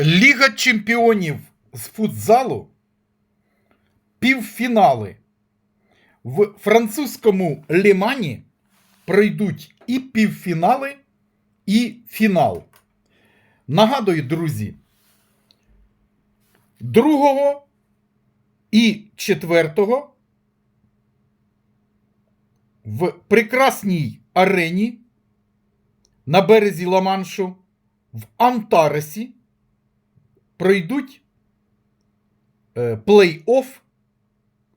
Ліга чемпіонів з футзалу. Півфінали. В французькому Лімані пройдуть і півфінали, і фінал. Нагадую, друзі, 2 і 4 в прекрасній арені на березі Ла-Маншу в Антаресі пройдуть е, плей-офф,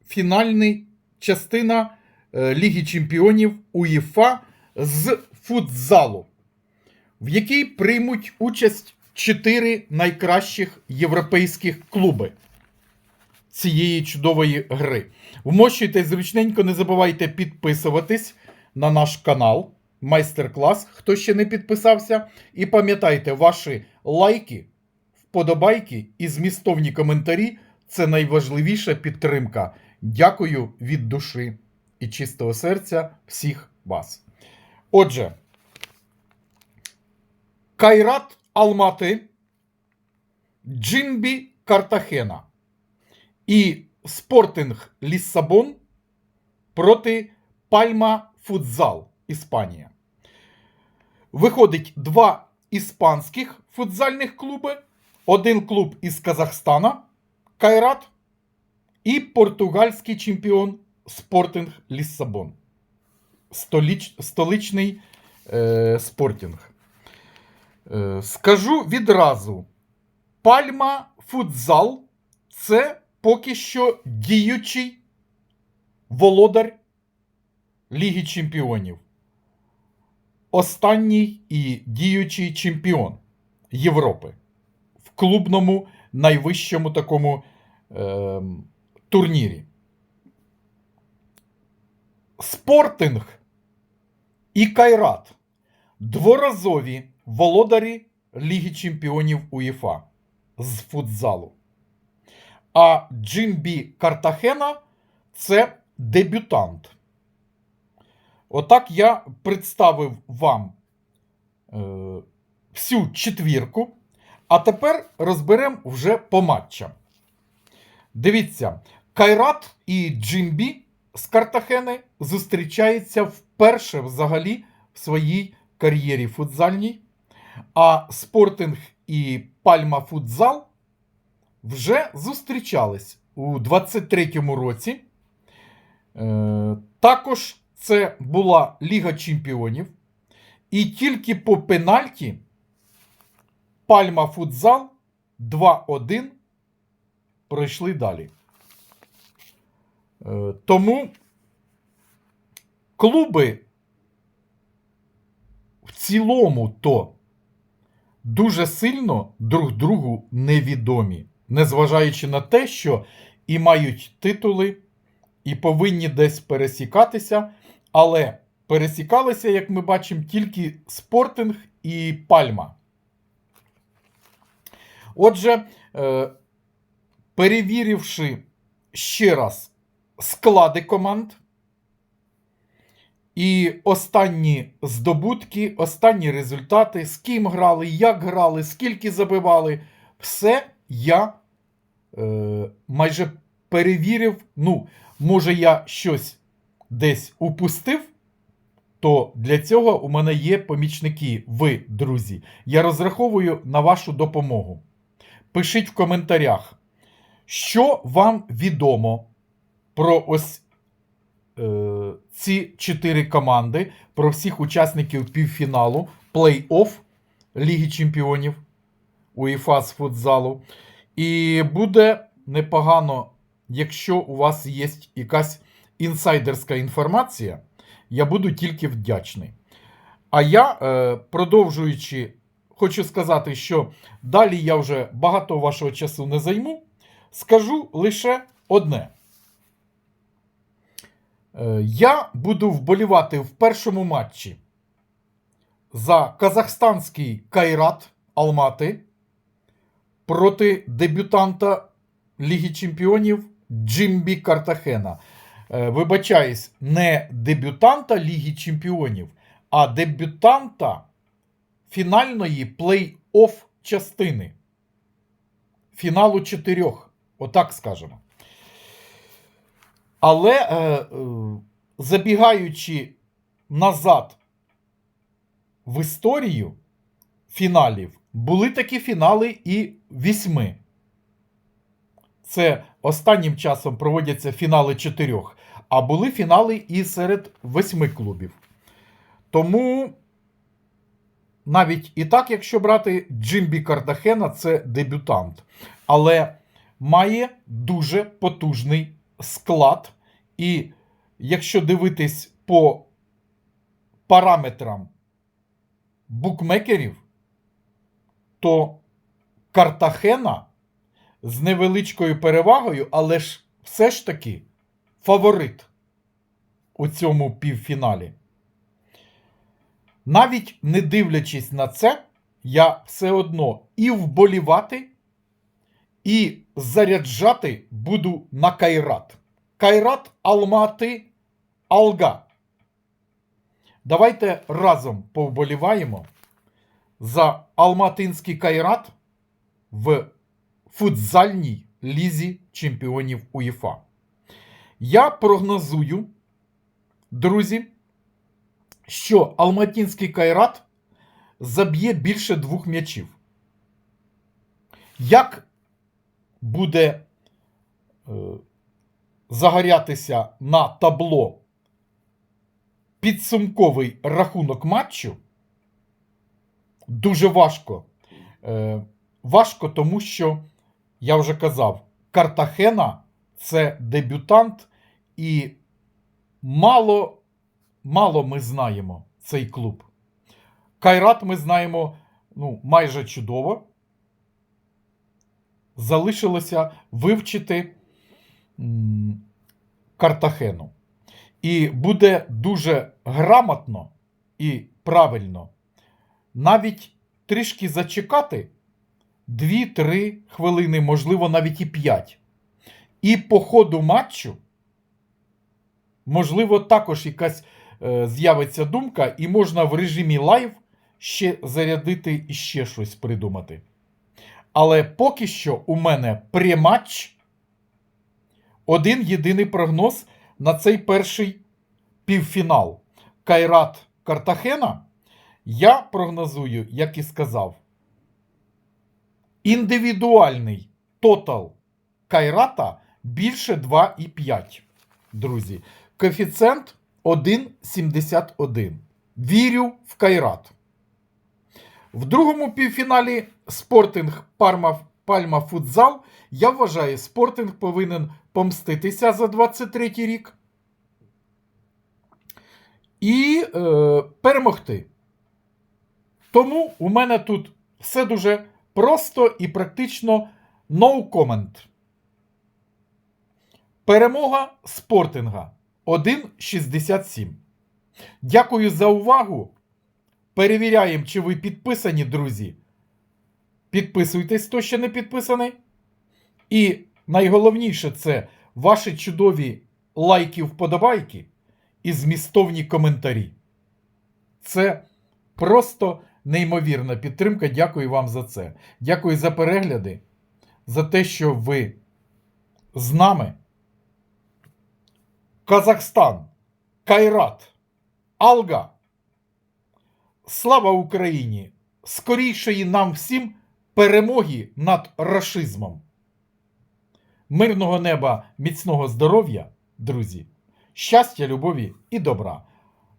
фінальний частина е, Ліги Чемпіонів УЄФА з футзалу, в якій приймуть участь чотири найкращих європейських клуби цієї чудової гри. Вмощуйте зручненько, не забувайте підписуватись на наш канал. Майстер-клас, хто ще не підписався. І пам'ятайте, ваші лайки, вподобайки і змістовні коментарі це найважливіша підтримка. Дякую від душі і чистого серця всіх вас. Отже, Кайрат Алмати, Джимбі Картахена і Спортинг Ліссабон проти Пальма Футзал Іспанія. Виходить два іспанських футзальних клуби, один клуб із Казахстана Кайрат і португальський чемпіон Спортинг Ліссабон. Століч, столичний е, спортінг. Е, скажу відразу: Пальма Футзал це поки що діючий володар Ліги Чемпіонів. Останній і діючий чемпіон Європи клубному найвищому такому е, турнірі. Спортинг і Кайрат дворазові володарі Ліги Чемпіонів УЄФА з футзалу. А Джимбі Картахена це дебютант. Отак я представив вам е, всю четвірку. А тепер розберемо вже по матчам. Дивіться, Кайрат і Джимбі з Картахени зустрічаються вперше взагалі в своїй кар'єрі футзальній. А Спортинг і Пальма Футзал вже зустрічались у 23-му році. Е, також це була Ліга Чемпіонів. І тільки по пенальті Пальма Футзал 2-1 пройшли далі. Е, тому клуби в цілому то дуже сильно друг другу невідомі, незважаючи на те, що і мають титули, і повинні десь пересікатися, але пересікалися, як ми бачимо, тільки Спортинг і Пальма. Отже, е, перевіривши ще раз склади команд і останні здобутки, останні результати, з ким грали, як грали, скільки забивали, все я е, майже перевірив. Ну, може, я щось десь упустив. То для цього у мене є помічники, ви, друзі. Я розраховую на вашу допомогу. Пишіть в коментарях, що вам відомо про ось е, ці чотири команди, про всіх учасників півфіналу, плей-офф Ліги Чемпіонів УЄФА з футзалу. І буде непогано, якщо у вас є якась інсайдерська інформація, я буду тільки вдячний. А я, е, продовжуючи, хочу сказати, що далі я вже багато вашого часу не займу. Скажу лише одне. Е, Я буду вболівати в першому матчі за казахстанський Кайрат Алмати проти дебютанта Ліги Чемпіонів Джимбі Картахена. Е, Вибачаюсь, не дебютанта Ліги Чемпіонів, а дебютанта фінальної плей-офф частини фіналу чотирьох. Отак скажемо. Але е, е, забігаючи назад в історію фіналів, були такі фінали і вісьми. Це останнім часом проводяться фінали чотирьох, а були фінали і серед восьми клубів. Тому навіть і так, якщо брати Джимбі Картахена, це дебютант, але має дуже потужний склад. І якщо дивитись по параметрам букмекерів, то Картахена з невеличкою перевагою, але ж все ж таки фаворит у цьому півфіналі. Навіть не дивлячись на це, я все одно і вболівати, і заряджати буду на Кайрат. Кайрат Алмати Алга. Давайте разом повболіваємо за Алматинський Кайрат в футзальній лізі чемпіонів УЄФА. Я прогнозую, друзі, що Алматинський Кайрат заб'є більше двох м'ячів. Як буде е, загорятися на табло підсумковий рахунок матчу, дуже важко. Е, важко, тому що, я вже казав, Картахена це дебютант, і мало, мало ми знаємо цей клуб. Кайрат ми знаємо ну, майже чудово. Залишилося вивчити Картахену. І буде дуже грамотно і правильно навіть трішки зачекати 2-3 хвилини, можливо, навіть і 5. І по ходу матчу, можливо, також якась з'явиться думка, і можна в режимі лайв ще зарядити і ще щось придумати. Але поки що у мене прематч. Один єдиний прогноз на цей перший півфінал. Кайрат Картахена. Я прогнозую, як і сказав, індивідуальний тотал Кайрата більше 2,5. Друзі. Коефіцієнт 1,71. Вірю в Кайрат. В другому півфіналі Спортинг Парма Пальма Футзал. Я вважаю, Спортинг повинен помститися за 23 рік і е, перемогти. Тому у мене тут все дуже просто і практично no comment. Перемога спортинга 1,67. Дякую за увагу. Перевіряємо, чи ви підписані, друзі. Підписуйтесь, хто ще не підписаний. І найголовніше це ваші чудові лайки, вподобайки і змістовні коментарі. Це просто неймовірна підтримка. Дякую вам за це. Дякую за перегляди, за те, що ви з нами. Казахстан, Кайрат, Алга. Слава Україні! Скорішої нам всім перемоги над рашизмом. Мирного неба, міцного здоров'я, друзі, щастя, любові і добра.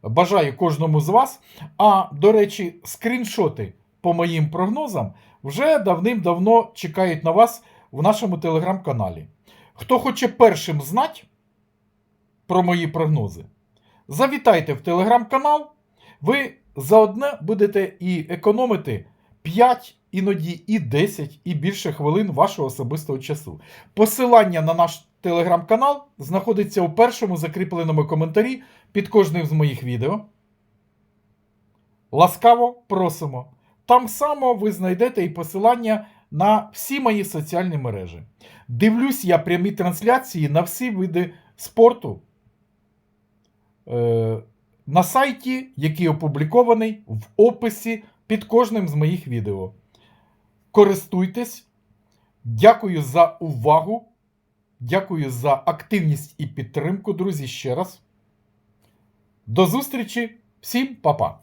Бажаю кожному з вас. А, до речі, скріншоти по моїм прогнозам вже давним-давно чекають на вас в нашому телеграм-каналі. Хто хоче першим знати про мої прогнози, завітайте в телеграм-канал. Ви заодно будете і економити 5, іноді і 10 і більше хвилин вашого особистого часу. Посилання на наш телеграм-канал знаходиться у першому закріпленому коментарі під кожним з моїх відео. Ласкаво просимо. Там само ви знайдете і посилання на всі мої соціальні мережі. Дивлюсь я прямі трансляції на всі види спорту на сайті, який опублікований в описі під кожним з моїх відео. Користуйтесь, Дякую за увагу. Дякую за активність і підтримку, друзі, ще раз. До зустрічі. Всім па-па.